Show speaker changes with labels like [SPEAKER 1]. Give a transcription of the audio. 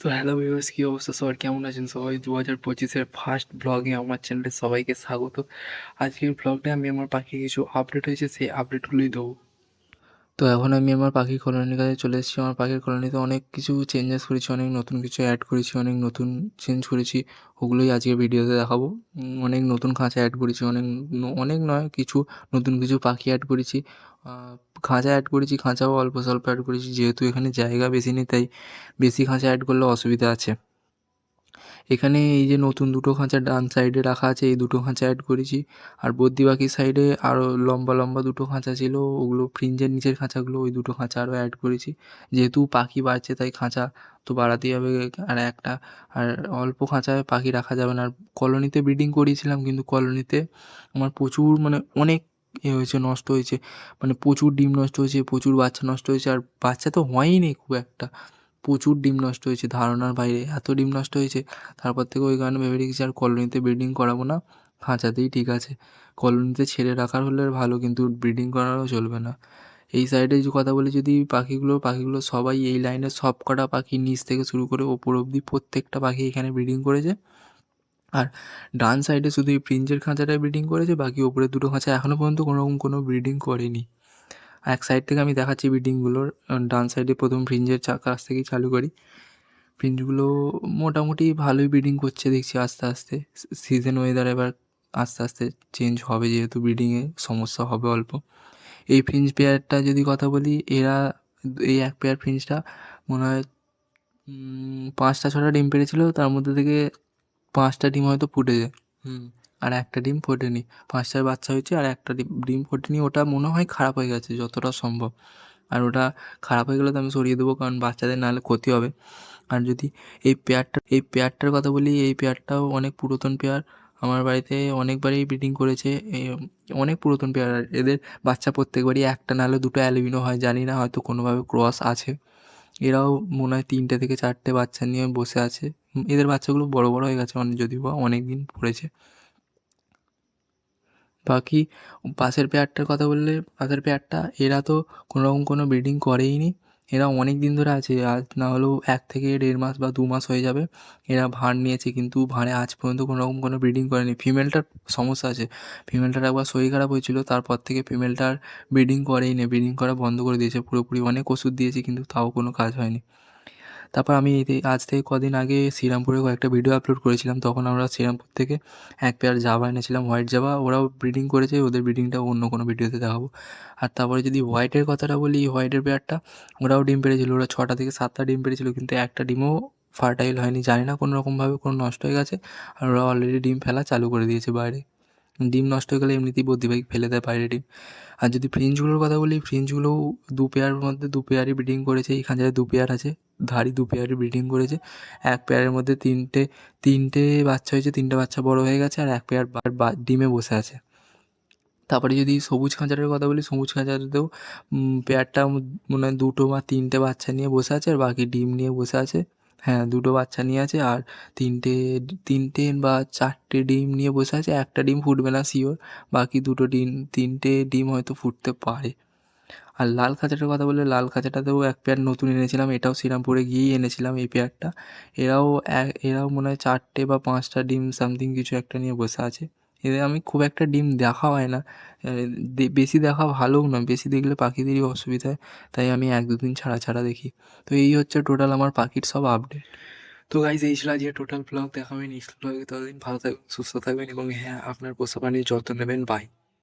[SPEAKER 1] তো hello viewers, কী অবস্থা সবার? কেমন আছেন সবাই? দু হাজার পঁচিশের ফার্স্ট ব্লগে আমার চ্যানেলে সবাইকে স্বাগত। আজকের ব্লগটা আমি আমার পাখি কিছু আপডেট হয়েছে, সেই আপডেটগুলোই দেবো। তো এখন আমি আমার পাখির কলোনির কাছে চলে এসেছি। আমার পাখির কলোনিতে অনেক কিছু চেঞ্জেস করেছি, অনেক নতুন কিছু অ্যাড করেছি, অনেক নতুন চেঞ্জ করেছি। ওগুলোই আজকে ভিডিওতে দেখাবো। অনেক নতুন খাঁচা অ্যাড করেছি, অনেক অনেক নয়, কিছু নতুন কিছু পাখি অ্যাড করেছি। খাঁচা অ্যাড করেছি, খাঁচাও অল্প স্বল্প অ্যাড করেছি, যেহেতু এখানে জায়গা বেশি নেই, তাই বেশি খাঁচা অ্যাড করলে অসুবিধা আছে। এখানে এই যে নতুন দুটো খাঁচা ডান সাইডে রাখা আছে, এই দুটো খাঁচা অ্যাড করেছি। আর বদ্যি বাকি সাইডে আরও লম্বা লম্বা দুটো খাঁচা ছিল, ওগুলো ফ্রিঞ্জের নিচের খাঁচাগুলো ওই দুটো খাঁচা আরও অ্যাড করেছি। যেহেতু পাখি বাড়ছে, তাই খাঁচা তো বাড়াতেই হবে আর একটা। আর অল্প খাঁচায় পাখি রাখা যাবে না। আর কলোনিতে ব্রিডিং করিয়েছিলাম, কিন্তু কলোনিতে আমার প্রচুর মানে অনেক এ হয়েছে, নষ্ট হয়েছে। মানে প্রচুর ডিম নষ্ট হয়েছে, প্রচুর বাচ্চা নষ্ট হয়েছে। আর বাচ্চা তো হয়ই নেই খুব একটা। প্রচুর ডিম নষ্ট হয়েছে, ধারণার বাইরে এত ডিম নষ্ট হয়েছে। তারপর থেকে ওই কারণে ভেবে রেখেছি আর কলোনিতে ব্রিডিং করাবো না, খাঁচাতেই ঠিক আছে। কলোনিতে ছেড়ে রাখার হলে ভালো, কিন্তু ব্রিডিং করারও চলবে না। এই সাইডে যে কথা বলি যদি পাখিগুলো পাখিগুলো সবাই এই লাইনে সব কটা পাখি নিচ থেকে শুরু করে ওপর অবধি প্রত্যেকটা পাখি এখানে ব্রিডিং করেছে। আর ডান সাইডে শুধু এই প্রিঞ্জের খাঁচাটায় ব্রিডিং করেছে, বাকি ওপরে দুটো খাঁচা এখনও পর্যন্ত কোনো রকম কোনো ব্রিডিং করেনি। এক সাইড থেকে আমি দেখাচ্ছি ব্রিডিংগুলোর ডান সাইডে প্রথম ফ্রিঞ্জের কাছ থেকেই চালু করি। ফ্রিঞ্জগুলো মোটামুটি ভালোই ব্রিডিং করছে দেখছি আস্তে আস্তে। সিজন ওয়েদার এবার আস্তে আস্তে চেঞ্জ হবে যেহেতু ব্রিডিংয়ে সমস্যা হবে অল্প। এই ফ্রিঞ্জ পেয়ারটা যদি কথা বলি, এরা এই এক পেয়ার ফ্রিঞ্জটা মনে হয় পাঁচটা ছটা ডিম পেড়েছিল, তার মধ্যে থেকে পাঁচটা ডিম হয়তো ফুটেছে। হুম। আর একটা ডিম ফোটেনি। পাঁচটার বাচ্চা হয়েছে আর একটা ডিম ডিম ফোটেনি। ওটা মনে হয় খারাপ হয়ে গেছে যতটা সম্ভব। আর ওটা খারাপ হয়ে গেলে তো আমি সরিয়ে দেবো, কারণ বাচ্চাদের নাহলে ক্ষতি হবে। আর যদি এই পেয়ারটা, এই পেয়ারটার কথা বলি, এই পেয়ারটাও অনেক পুরাতন পেয়ার। আমার বাড়িতে অনেকবারই ব্রিডিং করেছে অনেক পুরাতন পেয়ার। আর এদের বাচ্চা প্রত্যেকবারই একটা নাহলে দুটো অ্যালবিনো হয়, জানি না হয়তো কোনোভাবে ক্রস আছে। এরাও মনে হয় তিনটে থেকে চারটে বাচ্চা নিয়ে বসে আছে। এদের বাচ্চাগুলো বড় বড় হয়ে গেছে, অনেক, যদিও বা অনেক দিন পড়েছে। বাকি পাশের পেয়ারটার কথা বললে পাশের পেয়ারটা, এরা তো কোনো রকম কোনো ব্রিডিং করেই নি এরা অনেক দিন ধরে আছে, আজ না হলেও এক থেকে দেড় মাস বা দু মাস হয়ে যাবে। এরা ভাঁড় নিয়েছে কিন্তু ভাঁড়ে আজ পর্যন্ত কোনো রকম কোনো ব্রিডিং করেনি। ফিমেলটার সমস্যা আছে। ফিমেলটার একবার শরীর খারাপ হয়েছিল, তারপর থেকে ফিমেলটার ব্রিডিং করেই না ব্রিডিং করা বন্ধ করে দিয়েছে, পুরোপুরি অনেক ওষুধ দিয়েছি কিন্তু তাও কোনো কাজ হয়নি। তারপর আমি আজ থেকে কদিন আগে শ্রীরামপুরে কয়েকটা ভিডিও আপলোড করেছিলাম। তখন আমরা শ্রীরামপুর থেকে এক পেয়ার জাভা এনেছিলাম হোয়াইট জাভা ওরাও ব্রিডিং করেছে, ওদের ব্রিডিংটা অন্য কোনো ভিডিওতে দেখাবো। আর তারপরে যদি হোয়াইটের কথাটা বলি হোয়াইটের পেয়ারটা ওরাও ডিম পেড়েছিল। ওরা ছটা থেকে সাতটা ডিম পেড়েছিল, কিন্তু একটা ডিমও ফার্টাইল হয়নি। জানি না কোনো রকমভাবে কোনো নষ্ট হয়ে গেছে, আর ওরা অলরেডি ডিম ফেলা চালু করে দিয়েছে বাইরে। ডিম নষ্ট হয়ে গেলে এমনিতেই বদ্যিভাই ফেলে দেয় বাইরে ডিম। আর যদি ফ্রিঞ্জগুলোর কথা বলি ফ্রিঞ্জগুলোও দু পেয়ার মধ্যে, দু পেয়ারই ব্রিডিং করেছে। এই খাঁচায় দু পেয়ার আছে। ধাড়ি দু পেয়ারই ব্রিডিং করেছে। এক পেয়ারের মধ্যে তিনটে তিনটে বাচ্চা হয়েছে, তিনটে বাচ্চা বড় হয়ে গেছে আর এক পেয়ার ডিমে বসে আছে। তারপরে যদি সবুজ খাঁচাটার কথা বলি, সবুজ খাঁচাটাতেও পেয়ারটা মনে হয় দুটো বা তিনটে বাচ্চা নিয়ে বসে আছে আর বাকি ডিম নিয়ে বসে আছে। হ্যাঁ দুটো বাচ্চা নিয়ে আছে আর তিনটে তিনটে বা চারটে ডিম নিয়ে বসে আছে। একটা ডিম ফুটবে না শিওর বাকি দুটো ডিম, তিনটে ডিম হয়তো ফুটতে পারে। আর লাল খাঁচাটার কথা বললে লাল খাঁচাটাতেও এক পেয়ার নতুন এনেছিলাম, এটাও শ্রীরামপুরে গিয়েই এনেছিলাম এই পেয়ারটা এরাও এরাও মনে হয় চারটে বা পাঁচটা ডিম সামথিং কিছু একটা নিয়ে বসে আছে। এদের আমি খুব একটা ডিম দেখা হয় না। বেশি দেখা ভালোও না বেশি দেখলে পাখিদেরই অসুবিধা হয়, তাই আমি এক দুদিন ছাড়া ছাড়া দেখি। তো এই হচ্ছে টোটাল আমার পাখির সব আপডেট তো গাইজ এই ছিল আজকে টোটাল ব্লগ দেখা হবে ব্লগে ততদিন ভালো থাকবেন, সুস্থ থাকবেন এবং হ্যাঁ আপনার পোষা প্রাণীর যত্ন নেবেন। বাই